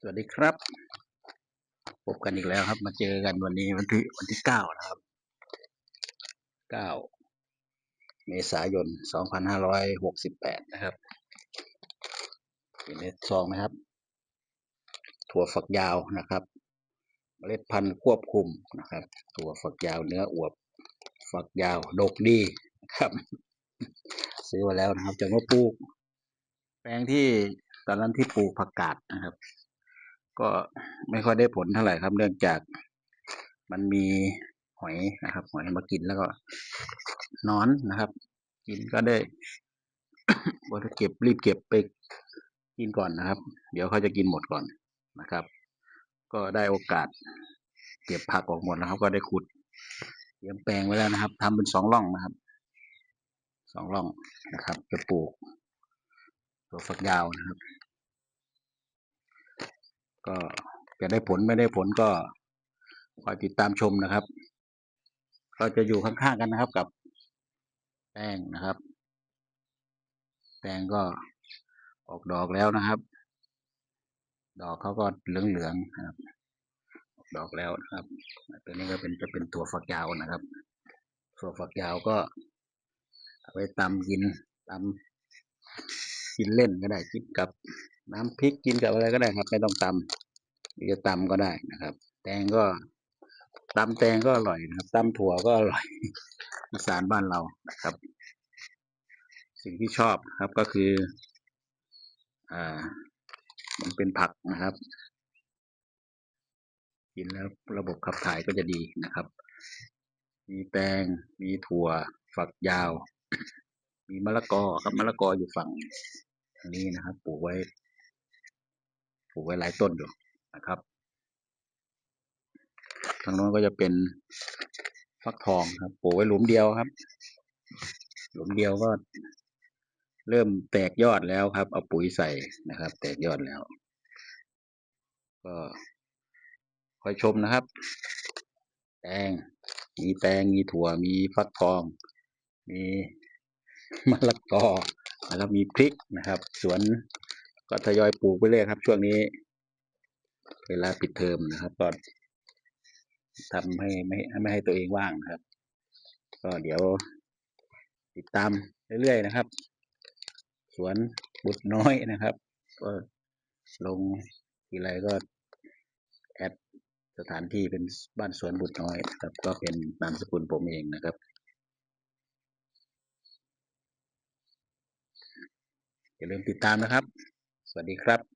สวัสดีครับ พบกันอีกแล้วครับ มาเจอกันวันนี้วันที่วันที่เก้านะครับเก้าเมษายนสองพันห้าร้อยหกสิบแปดนะครับอยู่ในซองนะครับ ถั่วฝักยาวนะครับ เมล็ดพันธุ์ควบคุมนะครับ ถั่วฝักยาวเนื้ออวบ ฝักยาวดกดีนะครับ ซื้อมาแล้วนะครับจะมาปลูก แปลงที่ตอนนั้นที่ปลูกผักกาดนะครับ ก็ไม่ค่อยได้ผลเท่าไหร่ครับ เนื่องจากมันมีหอยนะครับ หอยมากินแล้วก็นอนนะครับ กินก็ได้ว่าถ้าเก็บรีบเก็บไปกินก่อนนะครับ เดี๋ยวเขาจะกินหมดก่อนนะครับ ก็ได้โอกาส เก็บผักออกหมดแล้วครับ ก็ได้ขุดเตรียมแปลงไว้แล้วนะครับทำเป็นสองร่องนะครับสองร่องนะครับ จะปลูกตัวฝักยาวนะครับ ก็จะได้ผลไม่ได้ผลก็คอยติดตามชมนะครับก็จะอยู่ข้างๆกันนะครับกับแป้งนะครับ แป้งก็ออกดอกแล้วนะครับ ดอกเขาก็เหลืองๆนะครับ ออกดอกแล้วนะครับ ตัวนี้ก็เป็นจะเป็นตัวฝักยาวนะครับ ตัวฝักยาวก็เอาไปตำกินตำกินเล่นก็ได้กินกับ น้ำพริกกินกับอะไรก็ได้ครับไม่ต้องตำหรือจะตำก็ได้นะครับ แตงก็ตำแตงก็อร่อยนะครับตำถั่วก็อร่อยอีสานบ้านเรานะครับ สิ่งที่ชอบครับก็คือ อ่า มันเป็นผักนะครับ กินแล้วระบบขับถ่ายก็จะดีนะครับ มีแตงมีถั่ว ฝักยาว มีมะละกอครับมะละกออยู่ฝั่งนี้นะครับปลูกไว้ ลูกไว้หลายต้นอยู่นะครับทางโน้นก็จะเป็นฟักทองครับปลูกไว้หลุมเดียวครับ หลุมเดียวก็เริ่มแตกยอดแล้วครับ เอาปุ๋ยใส่นะครับ แตกยอดแล้ว ก็คอยชมนะครับ แตง มีแตง มีถั่ว มีฟักทอง มีมะละกอนะครับมีพริกนะครับ สวน ก็ทยอยปลูกไปเรื่อยครับ ช่วงนี้ เวลาปิดเทอมนะครับ ก็ทำให้ไม่ไม่ให้ตัวเองว่างนะครับ ก็เดี๋ยวติดตามเรื่อยๆนะครับ สวนบุตรน้อยนะครับ ก็ลงทีไรก็แอดสถานที่เป็นบ้านสวนบุตรน้อยครับ ก็เป็นนามสกุลผมเองนะครับอย่าลืมติดตามนะครับ วัสดีครับ